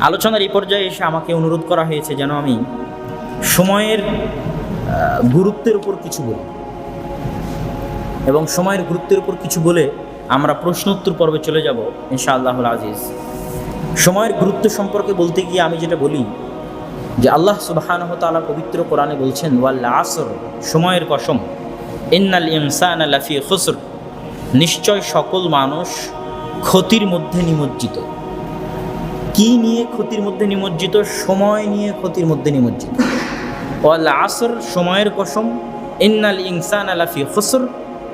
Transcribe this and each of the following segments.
আলোচনার এই পর্যায়ে এসে আমাকে অনুরোধ করা হয়েছে যেন আমি সময়ের গুরুত্বের উপর কিছু বলি। এবং সময়ের গুরুত্বের উপর কিছু বলে আমরা প্রশ্ন উত্তর পর্বে চলে যাব, ইনশাআল্লাহুল আজিজ। সময়ের গুরুত্ব সম্পর্কে বলতে গিয়ে আমি যেটা বলি, যে আল্লাহ সুবাহানহ তাআলা পবিত্র কোরআনে বলছেন ওয়াল্লা আসর, সময়ের কসম। ইন্নাল ইনসান লাফি খুসর। নিশ্চয় সকল মানুষ ক্ষতির মধ্যে নিমজ্জিত। কি নিয়ে ক্ষতির মধ্যে নিমজ্জিত? সময় নিয়ে ক্ষতির মধ্যে নিমজ্জিত। ওয়াল্লা আসর, সময়ের কসম। ইন্নাল ইনসান আলাফি খুসর।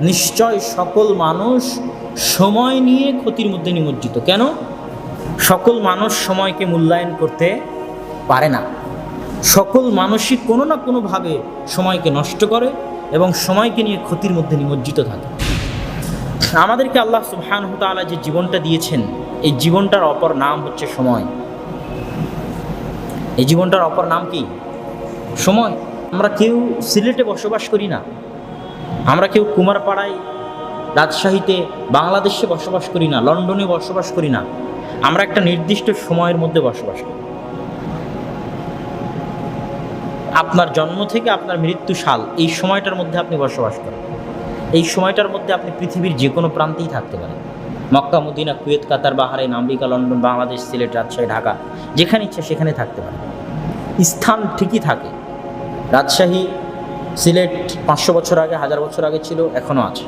নিশ্চয় সকল মানুষ সময় নিয়ে ক্ষতির মধ্যে নিমজ্জিত। কেন? সকল মানুষ সময়কে মূল্যায়ন করতে পারে না। সকল মানুষই কোনো না কোনোভাবে সময়কে নষ্ট করে এবং সময়কে নিয়ে ক্ষতির মধ্যে নিমজ্জিত থাকে। আমাদেরকে আল্লাহ সুবহান তাআলা যে জীবনটা দিয়েছেন, এই জীবনটার অপর নাম হচ্ছে সময়। এই জীবনটার অপর নাম কি? সময়। আমরা কেউ সিলেটে বসবাস করি না। আমরা কেউ কুমারপাড়ায়, রাজশাহীতে, বাংলাদেশে বসবাস করি না, লন্ডনে বসবাস করি না। আমরা একটা নির্দিষ্ট সময়ের মধ্যে বসবাস করি। আপনার জন্ম থেকে আপনার মৃত্যু সাল, এই সময়টার মধ্যে আপনি বসবাস করেন। এই সময়টার মধ্যে আপনি পৃথিবীর যে কোনো প্রান্তেই থাকতে পারেন। Mecca, Medina, Kuwait, Qatar, Bahrain, America, London, Bangladesh, Sylhet, Rajshahi, Dhaka, যেখানে ইচ্ছা সেখানে থাকতে পারেন। স্থান ঠিকই থাকে। রাজশাহী, সিলেট পাঁচশো বছর আগে, হাজার বছর আগে ছিল এখনও আছে।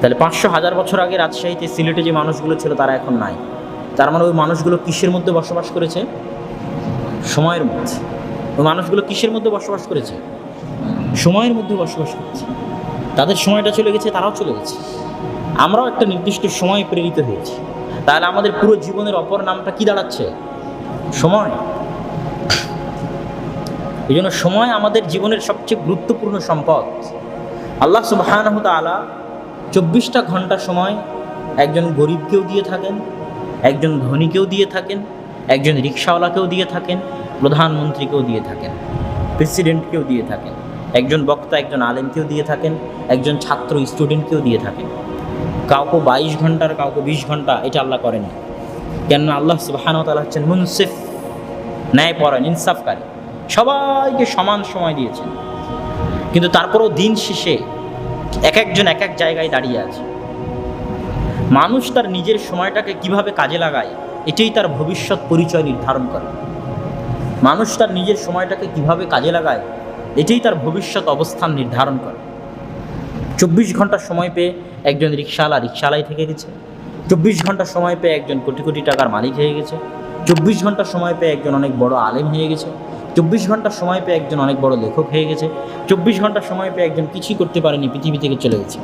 তাহলে পাঁচশো, হাজার বছর আগে রাজশাহীতে, সিলেটে যে মানুষগুলো ছিল, তারা এখন নাই। তার মানে ওই মানুষগুলো কিসের মধ্যে বসবাস করেছে? সময়ের মধ্যে। ওই মানুষগুলো কিসের মধ্যে বসবাস করেছে? সময়ের মধ্যে বসবাস করেছে। তাদের সময়টা চলে গেছে, তারাও চলে গেছে। আমরাও একটা নির্দিষ্ট সময় প্রেরিত হয়েছি। তাহলে আমাদের পুরো জীবনের অপর নামটা কি দাঁড়াচ্ছে? সময়। এই জন্য সময় আমাদের জীবনের সবচেয়ে গুরুত্বপূর্ণ সম্পদ। আল্লাহ সুবাহানহ তালা চব্বিশটা ঘণ্টা সময় একজন গরিবকেও দিয়ে থাকেন, একজন ধনীকেও দিয়ে থাকেন, একজন রিক্সাওয়ালাকেও দিয়ে থাকেন, প্রধানমন্ত্রীকেও দিয়ে থাকেন, প্রেসিডেন্টকেও দিয়ে থাকেন। একজন বক্তা, একজন আলেমকেও দিয়ে থাকেন, একজন ছাত্র স্টুডেন্টকেও দিয়ে থাকেন। কাউকে বাইশ ঘণ্টার কাউকে বিশ ঘণ্টা এটা আল্লাহ করেন কেননা আল্লাহ সুবাহানতালা হচ্ছেন মুনসিফ ন্যায় পরায়ণ ইনসাফকারী। সবাইকে সমান সময় দিয়েছেন। কিন্তু তারপরেও দিন শেষে এক একজন এক এক জায়গায় দাঁড়িয়ে আছে। মানুষ তার নিজের সময়টাকে কীভাবে কাজে লাগায়, এটাই তার ভবিষ্যৎ পরিচয় নির্ধারণ করে। মানুষ তার নিজের সময়টাকে কীভাবে কাজে লাগায় এটাই তার ভবিষ্যৎ অবস্থান নির্ধারণ করে। চব্বিশ ঘণ্টা সময় পেয়ে একজন রিক্সাওয়ালা রিক্সাওয়ালাই থেকে গেছে। চব্বিশ ঘণ্টা সময় পেয়ে একজন কোটি কোটি টাকার মালিক হয়ে গেছে। চব্বিশ ঘণ্টা সময় পেয়ে একজন অনেক বড় আলেম হয়ে গেছে। চব্বিশ ঘণ্টা সময় পেয়ে একজন অনেক বড় লেখক হয়ে গেছে। চব্বিশ ঘণ্টা সময় পেয়ে একজন কিছুই করতে পারেনি, পৃথিবী থেকে চলে গেছে।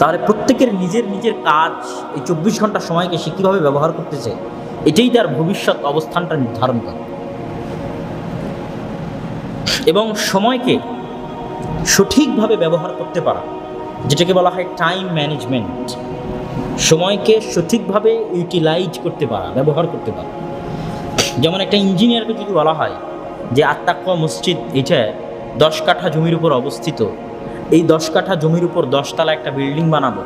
তাহলে প্রত্যেকের নিজের নিজের কাজ এই চব্বিশ ঘণ্টা সময়কে সে কীভাবে ব্যবহার করতেছে এটাই তার ভবিষ্যৎ অবস্থানটা নির্ধারণ করে। এবং সময়কে সঠিকভাবে ব্যবহার করতে পারা, যেটাকে বলা হয় টাইম ম্যানেজমেন্ট সময়কে সঠিকভাবে ইউটিলাইজ করতে পারা, ব্যবহার করতে পারা। যেমন একটা ইঞ্জিনিয়ারকে যদি বলা হয় যে আত্মাক্কা মসজিদ, এটা দশ কাঠা জমির উপর অবস্থিত। এই দশ কাঠা জমির উপর দশতলা একটা বিল্ডিং বানাবো।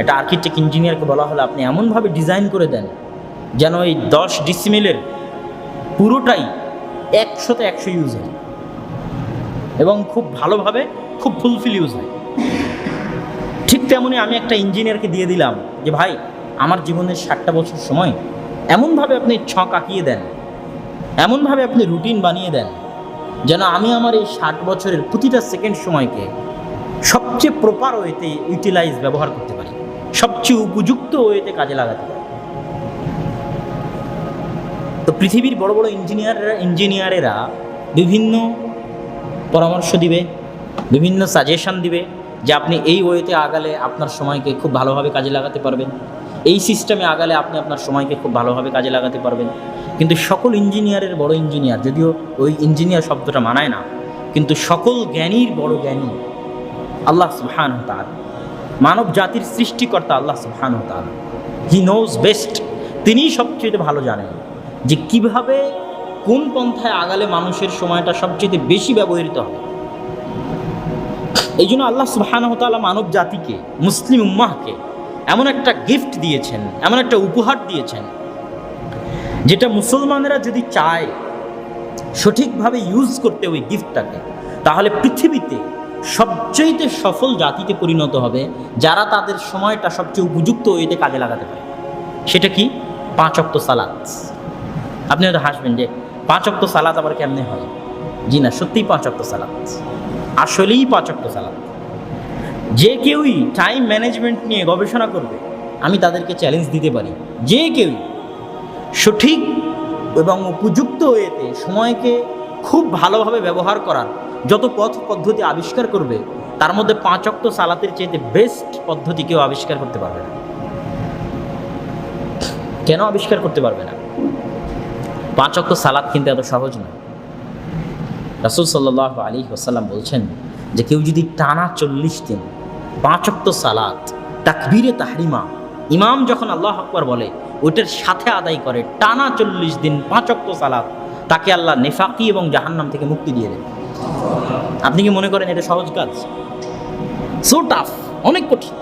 একটা আর্কিটেক্ট ইঞ্জিনিয়ারকে বলা হলে আপনি এমনভাবে ডিজাইন করে দেন, যেন এই দশ ডিসিমিলের পুরোটাই একশোতে একশো ইউজ হয়। এবং খুব ভালোভাবে খুব ফুলফিল ইউজ হয়। ঠিক তেমনই আমি একটা ইঞ্জিনিয়ারকে দিয়ে দিলাম যে, ভাই, আমার জীবনের ষাটটা বছর সময়, এমনভাবে আপনি ছক আঁকিয়ে দেন, এমনভাবে আপনি রুটিন বানিয়ে দেন, যেন আমি আমার এই ষাট বছরের প্রতিটা সেকেন্ড সময়কে সবচেয়ে প্রপার ওয়েতে ইউটিলাইজ ব্যবহার করতে পারি, সবচেয়ে উপযুক্ত ওয়েতে কাজে লাগাতে পারি। তো পৃথিবীর বড় বড় ইঞ্জিনিয়াররা ইঞ্জিনিয়ারেরা বিভিন্ন পরামর্শ দিবে, বিভিন্ন সাজেশন দিবে যে আপনি এই ওয়েতে আগালে আপনার সময়কে খুব ভালোভাবে কাজে লাগাতে পারবেন। এই সিস্টেমে আগালে আপনি আপনার সময়কে খুব ভালোভাবে কাজে লাগাতে পারবেন। কিন্তু সকল ইঞ্জিনিয়ারের বড় ইঞ্জিনিয়ার যদিও ওই ইঞ্জিনিয়ার শব্দটা মানায় না, কিন্তু সকল জ্ঞানীর বড় জ্ঞানী আল্লাহ সুবহান তার মানব জাতির সৃষ্টিকর্তা আল্লাহ সুবহান তার হি নোজ বেস্ট তিনিই সবচেয়ে ভালো জানেন যে কীভাবে কোন পন্থায় আগালে মানুষের সময়টা সবচেয়ে বেশি ব্যবহৃত হবে? এই জন্য আল্লাহ সুবাহানহতালা মানব জাতিকে, মুসলিম উম্মাহকে এমন একটা গিফট দিয়েছেন, এমন একটা উপহার দিয়েছেন, যেটা মুসলমানেরা যদি চায় সঠিকভাবে ইউজ করতে ওই গিফটটাকে তাহলে পৃথিবীতে সবচেয়ে সফল জাতিতে পরিণত হবে যারা তাদের সময়টা সবচেয়ে উপযুক্ত ওইতে কাজে লাগাতে পারে। সেটা কি? পাঁচ অক্ত সালাদ আপনি হয়তো হাসবেন যে পাঁচ অক্ত সালাদ আবার কেমনে হয়? জি না, সত্যিই পাঁচ অক্ত সালাদ আসলেই পাঁচ অক্ত সালাদ যে কেউই টাইম ম্যানেজমেন্ট নিয়ে গবেষণা করবে, আমি তাদেরকে চ্যালেঞ্জ দিতে পারি। যে কেউই সঠিক এবং উপযুক্ত ওয়েতে সময়কে খুব ভালোভাবে ব্যবহার করার যত পথ পদ্ধতি আবিষ্কার করবে, তার মধ্যে পাঁচ অক্ত সালাতের চেয়ে বেস্ট পদ্ধতি কেউ আবিষ্কার করতে পারবে না। কেন আবিষ্কার করতে পারবে না? পাঁচ অক্ত সালাত কিন্তু এত সহজ নয়। রাসুল সাল্লাহ আলী ওসাল্লাম বলছেন যে কেউ যদি টানা চল্লিশ দিন পাঁচ অক্ত সালাত, তাকবীরে তাহরিমা, ইমাম যখন আল্লাহ আকবর বলে, ওইটার সাথে আদায় করে, টানা চল্লিশ দিন পাঁচ অক্ত সালাত, তাকে আল্লাহ নেফাকি এবং জাহান্নাম থেকে মুক্তি দিয়ে দেন। আপনি কি মনে করেন এটা সহজ কাজ? সো টাফ অনেক কঠিন।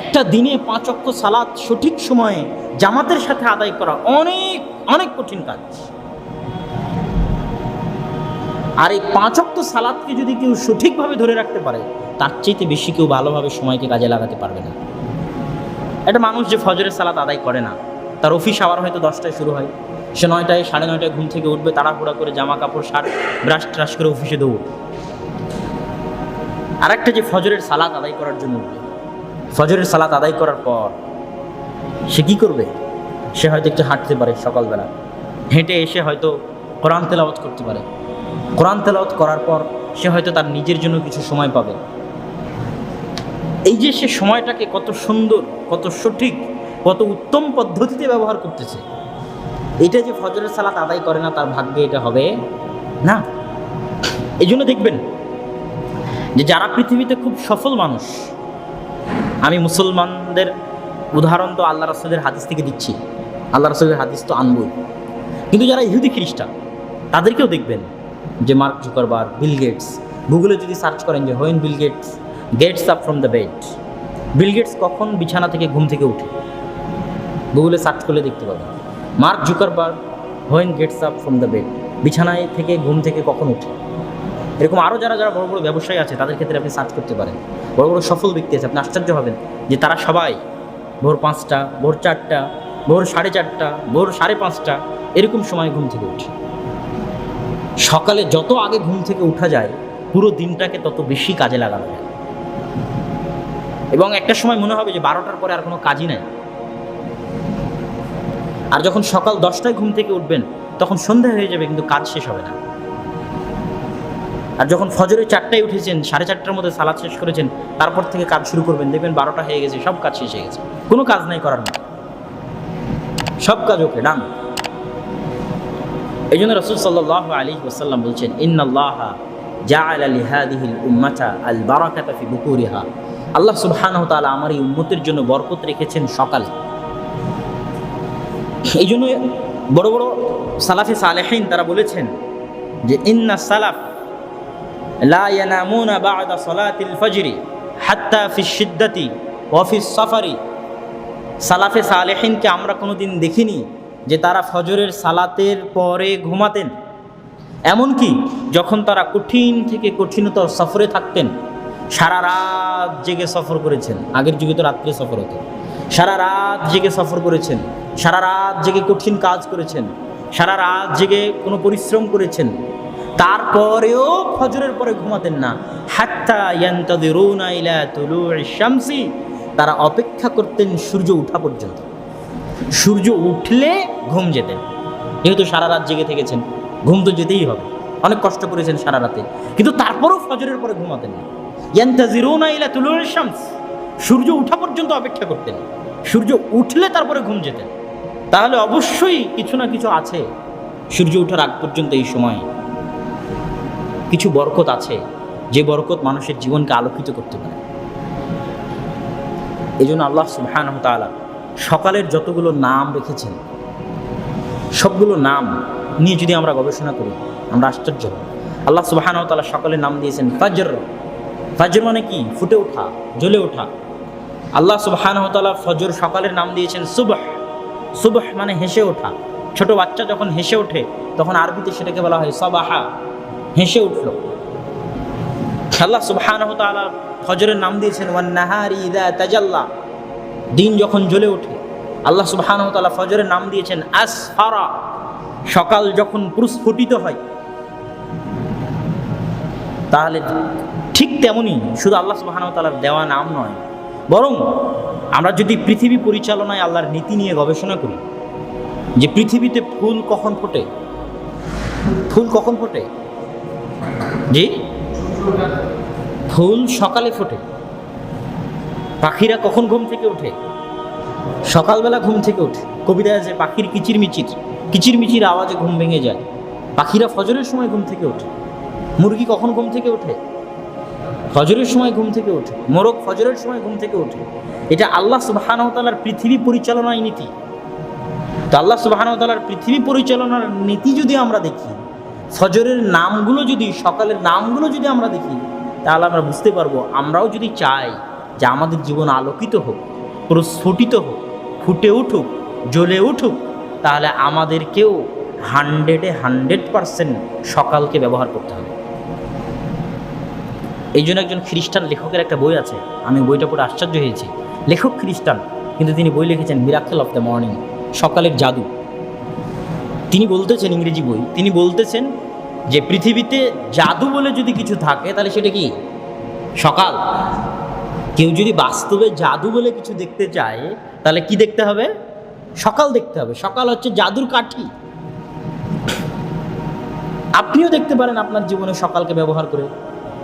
একটা দিনে পাঁচ অক্ত সালাত সঠিক সময়ে জামাতের সাথে আদায় করা অনেক অনেক কঠিন কাজ। আর এই পাঁচ অক্ত সালাদকে যদি কেউ সঠিকভাবে ধরে রাখতে পারে, তার চাইতে বেশি কেউ ভালোভাবে সময়কে কাজে লাগাতে পারবে না। একটা মানুষ যে ফজরের সালাত আদায় করে না, তার অফিস আবার হয়তো দশটায় শুরু হয়। সে নয়টায়, সাড়ে নয়টায় ঘুম থেকে উঠবে, তাড়াহুড়া করে জামা কাপড় শার্ট, ব্রাশ ট্রাশ করে অফিসে দৌড়। আরেকটা যে ফজরের সালাত আদায় করার জন্য ফজরের সালাত আদায় করার পর সে কি করবে? সে হয়তো একটু হাঁটতে পারে সকালবেলা। হেঁটে এসে হয়তো কোরআন তেলাওয়াত করতে পারে। কোরআন তেলাওয়াত করার পর সে হয়তো তার নিজের জন্য কিছু সময় পাবে। এই যে সে সময়টাকে কত সুন্দর, কত সঠিক, কত উত্তম পদ্ধতিতে ব্যবহার করতেছে, এটা যে ফজরের সালাত আদায় করে না তার ভাগ্যে এটা হবে না। এই জন্য দেখবেন যে যারা পৃথিবীতে খুব সফল মানুষ, আমি মুসলমানদের উদাহরণ তো আল্লাহ রসুলের হাদিস থেকে দিচ্ছি। আল্লাহ রসুলের হাদিস তো আনবই। কিন্তু যারা ইহুদি খ্রিস্টান, তাদেরকেও দেখবেন যে মার্ক জুকারবার বিল গেটস, গুগলে যদি সার্চ করেন যে when Bill Gates gets up from the bed, Bill Gates কখন বিছানা থেকে ঘুম থেকে উঠে? গুগলে সার্চ করলে দেখতে পাবেন। Mark Zuckerberg when gets up from the bed, বিছানায় থেকে ঘুম থেকে কখন উঠে? এরকম আরও যারা যারা বড় বড় ব্যবসায়ী আছে, তাদের ক্ষেত্রে আপনি সার্চ করতে পারেন। বড় বড় সফল ব্যক্তি আছে, আপনি আশ্চর্য হবেন যে তারা সবাই ভোর পাঁচটা, ভোর চারটা, ভোর সাড়ে চারটা, ভোর সাড়ে পাঁচটা, এরকম সময় ঘুম থেকে উঠে। সকালে যত আগে ঘুম থেকে উঠা যায়, পুরো দিনটাকে তত বেশি কাজে লাগানো যায়। এবং একটা সময় মনে হবে যে বারোটার পরে আর কোনো কাজই নাই। আর যখন সকাল দশটায় ঘুম থেকে উঠবেন, তখন সন্ধ্যা হয়ে যাবে, কিন্তু কাজ শেষ হবে না। আর যখন ফজরে চারটায় উঠেছেন, সাড়ে চারটার মধ্যে সালাদ শেষ করেছেন, তারপর থেকে কাজ শুরু করবেন, দেখবেন বারোটা হয়ে গেছে, সব কাজ শেষ হয়ে গেছে। কোনো কাজ নাই করার মতো। সব কাজ ওকে, ডান। এই জন্য রসুল সাল্লাহ আলী ওসাল্লাম বলছেন, ইন্নাল্লাহ জাআলা লিহাদিহিল উম্মাতা আল বারাকাতা ফি বুকুরিহা। আল্লাহ সুবহানাহু তাআলা আমার এই উম্মতের জন্য বরকত রেখেছেন সকালে। এই জন্য বড় বড় সালাফে সালেহিন তারা বলেছেন যে, ইন্না সালাফ লা সাফারি। সালাফে সালেহিনকে আমরা কোনোদিন দেখিনি যে তারা ফজরের সালাতের পরে ঘুমাতেন। এমনকি যখন তারা কঠিন থেকে কঠিনতর সফরে থাকতেন, সারা রাত জেগে সফর করেছেন। আগের যুগে তো রাত্রে সফর হতো। সারা রাত জেগে সফর করেছেন, সারা রাত জেগে কঠিন কাজ করেছেন, সারা রাত জেগে কোনো পরিশ্রম করেছেন তারপরেও ফজরের পরে ঘুমাতেন না। হাত্তা তারা অপেক্ষা করতেন সূর্য ওঠা পর্যন্ত। সূর্য উঠলে ঘুম যেতেন। যেহেতু সারা রাত জেগে থেকেছেন, ঘুম তো যেতেই হবে। অনেক কষ্ট করেছেন সারা রাতে। কিন্তু তারপরেও ফজরের পরে ঘুমাতেন না। সূর্য উঠা পর্যন্ত অপেক্ষা করতেন। সূর্য উঠলে তারপরে ঘুম যেতেন। তাহলে অবশ্যই কিছু না কিছু আছে। সূর্য ওঠার আগ পর্যন্ত এই সময় কিছু বরকত আছে, যে বরকত মানুষের জীবনকে আলোকিত করতে পারে। এই জন্য আল্লাহ তাআলা সকালের যতগুলো নাম রেখেছেন, সবগুলো নাম নিয়ে যদি আমরা গবেষণা করি, আমরা আশ্চর্য হব। আল্লাহ সুবহান তাআলা সকালের নাম দিয়েছেন ফাজর। ফাজর মানে কি? ফুটে ওঠা, জ্বলে ওঠা। আল্লাহ সুবহান তাআলা ফজর সকালের নাম দিয়েছেন সুবহ। সুবহ মানে হেসে ওঠা। ছোট বাচ্চা যখন হেসে ওঠে, তখন আরবিতে সেটাকে বলা হয় সবাহা। হেসে উঠল। আল্লাহ সুবহানাহু তাআলা ফজরের নাম দিয়েছেন, ওয়ান নাহারি ইদা তাজাল্লা। দিন যখন জ্বলে ওঠে, আল্লাহ সুবহানাহু তাআলা ফজরের নাম দিয়েছেন, আসফারা। সকাল যখন প্রস্ফুটিত হয়, তাহলে ঠিক তেমনই শুধু আল্লাহ সুবহানাহু তাআলার দেওয়া নাম নয়, বরং আমরা যদি পৃথিবী পরিচালনায় আল্লাহর নীতি নিয়ে গবেষণা করি, যে পৃথিবীতে ফুল কখন ফোটে, ফুল কখন ফোটে জি? ফুল সকালে ফোটে। পাখিরা কখন ঘুম থেকে ওঠে? সকালবেলা ঘুম থেকে ওঠে। কবিতায় আছে পাখির কিচির মিচির কিচির মিচির আওয়াজে ঘুম ভেঙে যায়। পাখিরা ফজরের সময় ঘুম থেকে ওঠে। মুরগি কখন ঘুম থেকে ওঠে? ফজরের সময় ঘুম থেকে ওঠে। মোরগ ফজরের সময় ঘুম থেকে ওঠে। এটা আল্লাহ সুবাহানতালার পৃথিবী পরিচালনায় নীতি। তো আল্লাহ সুবাহানতালার পৃথিবী পরিচালনার নীতি যদি আমরা দেখি ফজরের নামগুলো যদি, সকালের নামগুলো যদি আমরা দেখি, তাহলে আমরা বুঝতে পারব, আমরাও যদি চাই যে আমাদের জীবন আলোকিত হোক, প্রস্ফুটিত হোক, ফুটে উঠুক, জ্বলে উঠুক, তাহলে আমাদেরকেও হান্ড্রেডে হান্ড্রেড পারসেন্ট সকালকে ব্যবহার করতে হবে। এই জন্য একজন খ্রিস্টান লেখকের একটা বই আছে, আমি বইটা পড়ে আশ্চর্য হয়েছি। লেখক খ্রিস্টান, কিন্তু তিনি বই লিখেছেন মিরাকেল অফ দ্য মর্নিং সকালের জাদু। তিনি বলতেছেন ইংরেজি বই, তিনি বলতেছেন যে পৃথিবীতে জাদু বলে যদি কিছু থাকে, তাহলে সেটা কি? সকাল। কেউ যদি বাস্তবে জাদু বলে কিছু দেখতে চায়, তাহলে কি দেখতে হবে? সকাল দেখতে হবে। সকাল হচ্ছে জাদুর কাঠি। আপনিও দেখতে পারেন আপনার জীবনে সকালকে ব্যবহার করে।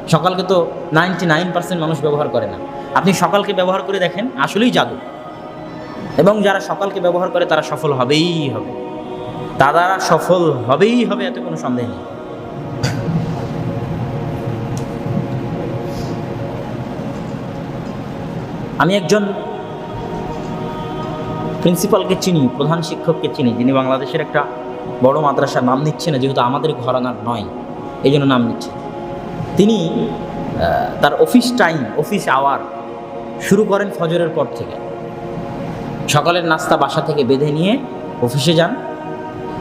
সকালকে তো নাইনটি নাইন পার্সেন্ট মানুষ ব্যবহার করে না। আপনি সকালকে ব্যবহার করে দেখেন, আসলেই জাদু। এবং যারা সকালকে ব্যবহার করে, তারা সফল হবেই হবে। তারা সফল হবেই হবে, এতে কোনো সন্দেহ নেই। আমি একজন প্রিন্সিপালকে চিনি, প্রধান শিক্ষককে চিনি, যিনি বাংলাদেশের একটা বড় মাদ্রাসার নাম নিচ্ছে না, যেহেতু আমাদের ঘরানার নয়, এই জন্য নাম নিচ্ছে তিনি তার অফিস টাইম, অফিস আওয়ার শুরু করেন ফজরের পর থেকে। সকালের নাস্তা বাসা থেকে বেঁধে নিয়ে অফিসে যান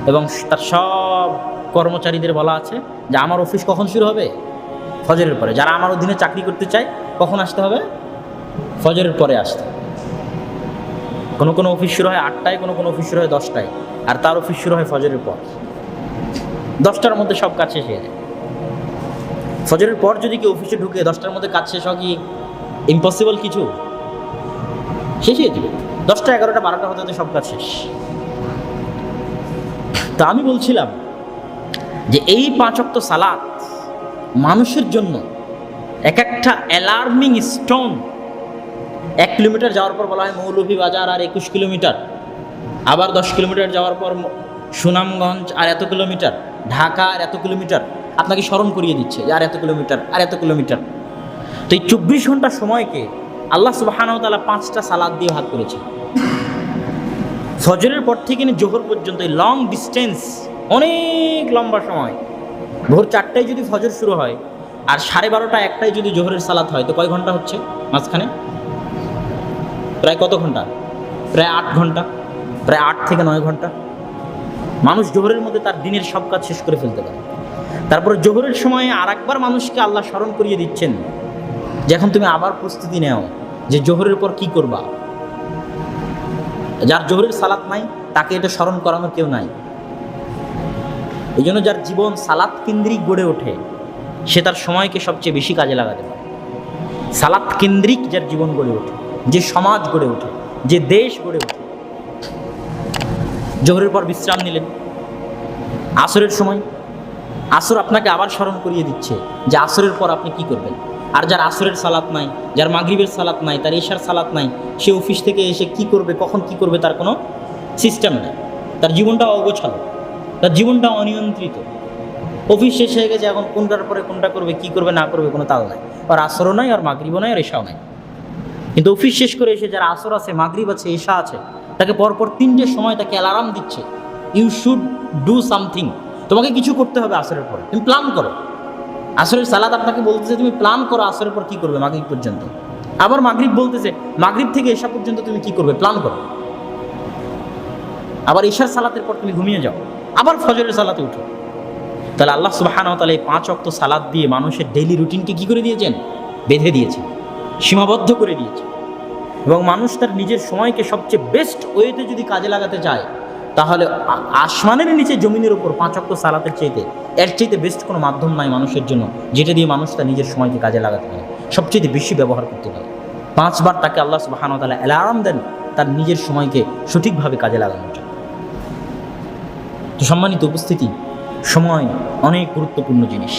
এবং তার সব কর্মচারীদের বলা আছে যে, আমার অফিস কখন শুরু হবে? ফজরের পরে। যারা আমার অধীনে চাকরি করতে চায়, কখন আসতে হবে? ফজরের পরে আসতে। কোনো কোনো অফিস শুরু হয় আটটায়, কোনো কোনো অফিস শুরু হয় দশটায়, আর তার অফিস শুরু হয় ফজরের পর। দশটার মধ্যে সব কাজ শেষ হয়ে যায়। ফজরের পর যদি কেউ অফিসে ঢুকে, দশটার মধ্যে কাজ শেষ হয় কি ইম্পসিবল কিছু? শেষ হয়ে যাবে। দশটা, এগারোটা, বারোটা হতে হতে সব কাজ শেষ। তা আমি বলছিলাম যে এই পাঁচক্ত সালাত মানুষের জন্য এক একটা অ্যালার্মিং স্টোন এক কিলোমিটার যাওয়ার পর বলা হয় মৌলভী বাজার আর একুশ কিলোমিটার। আবার দশ কিলোমিটার যাওয়ার পর সুনামগঞ্জ আর এত কিলোমিটার, ঢাকা আর এত কিলোমিটার। আপনাকে স্মরণ করিয়ে দিচ্ছে আর এত কিলোমিটার, আর এত কিলোমিটার। তো এই চব্বিশ ঘণ্টা সময়কে আল্লাহ সুবাহানতালা পাঁচটা সালাদ দিয়ে ভাগ করেছে ফজরের পর থেকে নিয়ে জোহর পর্যন্ত এই লং ডিস্টেন্স অনেক লম্বা সময়। ভোর চারটায় যদি ফজর শুরু হয় আর সাড়ে বারোটা একটায় যদি জোহরের সালাত হয়, তো কয় ঘণ্টা হচ্ছে? মাঝখানে? প্রায় কত ঘণ্টা? প্রায় আট ঘণ্টা, প্রায় আট থেকে নয় ঘণ্টা। মানুষ জোহরের মধ্যে তার দিনের সব কাজ শেষ করে ফেলতে পারে। তারপরে জোহরের সময় আর একবার মানুষকে আল্লাহ স্মরণ করিয়ে দিচ্ছেন যে, এখন তুমি আবার প্রস্তুতি নেও যে, জোহরের পর কি করবা? যার জোহরের সালাত নাই, তাকে এটা স্মরণ করানোর কেউ নাই। এই জন্য যার জীবন সালাত কেন্দ্রিক গড়ে ওঠে, সে তার সময়কে সবচেয়ে বেশি কাজে লাগাতে পারে। সালাত কেন্দ্রিক যার জীবন গড়ে ওঠে। যে সমাজ গড়ে ওঠে যে দেশ গড়ে ওঠে জোহরের পর বিশ্রাম নিলেন। আসরের সময়, আসর আপনাকে আবার স্মরণ করিয়ে দিচ্ছে যে আসরের পর আপনি কি করবেন। আর যার আসরের সালাত নাই, যার মাগরিবের সালাত নাই, তার এশার সালাত নাই, সে অফিস থেকে এসে কি করবে, কখন কি করবে তার কোনো সিস্টেম নেই। তার জীবনটা অগোছালো, তার জীবনটা অনিয়ন্ত্রিত। অফিস শেষ হয়ে গেছে, এখন কোনটার পরে কোনটা করবে, কি করবে, না করবে কোনো তাল নাই। আর আসরও নাই, আর মাগরিবও নাই, আর এশাও নাই। কিন্তু অফিস শেষ করে এসে যারা আসর আছে, মাগরিব আছে এশা আছে, তাকে পরপর তিনটে সময় তাকে অ্যালার্ম দিচ্ছে ইউ শুড ডু সামথিং তোমাকে কিছু করতে হবে আসরের পরে। তুমি প্ল্যান করো। আসরের সালাদ আপনাকে বলতেছে, তুমি প্ল্যান করো আসরের পর কি করবে মাগরিব পর্যন্ত? আবার মাগরিব বলতেছে, মাগরিব থেকে এসা পর্যন্ত তুমি কি করবে? প্ল্যান করো। আবার ঈশার সালাতের পর তুমি ঘুমিয়ে যাও। আবার ফজরের সালাতে উঠো। তাহলে আল্লাহ সুবাহান তাহলে এই পাঁচ অক্ত সালাদ দিয়ে মানুষের ডেইলি রুটিনকে কী করে দিয়েছেন? বেঁধে দিয়েছেন। সীমাবদ্ধ করে দিয়েছে। এবং মানুষ তার নিজের সময়কে সবচেয়ে বেস্ট ওয়েতে যদি কাজে লাগাতে চায়, তাহলে আসমানের নিচে জমিনের উপর পাঁচ অক্ত সালাতের চাইতে এর চাইতে বেস্ট কোনো মাধ্যম নাই মানুষের জন্য, যেটা দিয়ে মানুষ তার নিজের সময়কে কাজে লাগাতে পারে। সবচেয়ে বেশি ব্যবহার করতে পারে। পাঁচবার তাকে আল্লাহ তালা অ্যালার্ম দেন তার নিজের সময়কে সঠিকভাবে কাজে লাগানোর জন্য। তো সম্মানিত উপস্থিতি, সময় অনেক গুরুত্বপূর্ণ জিনিস।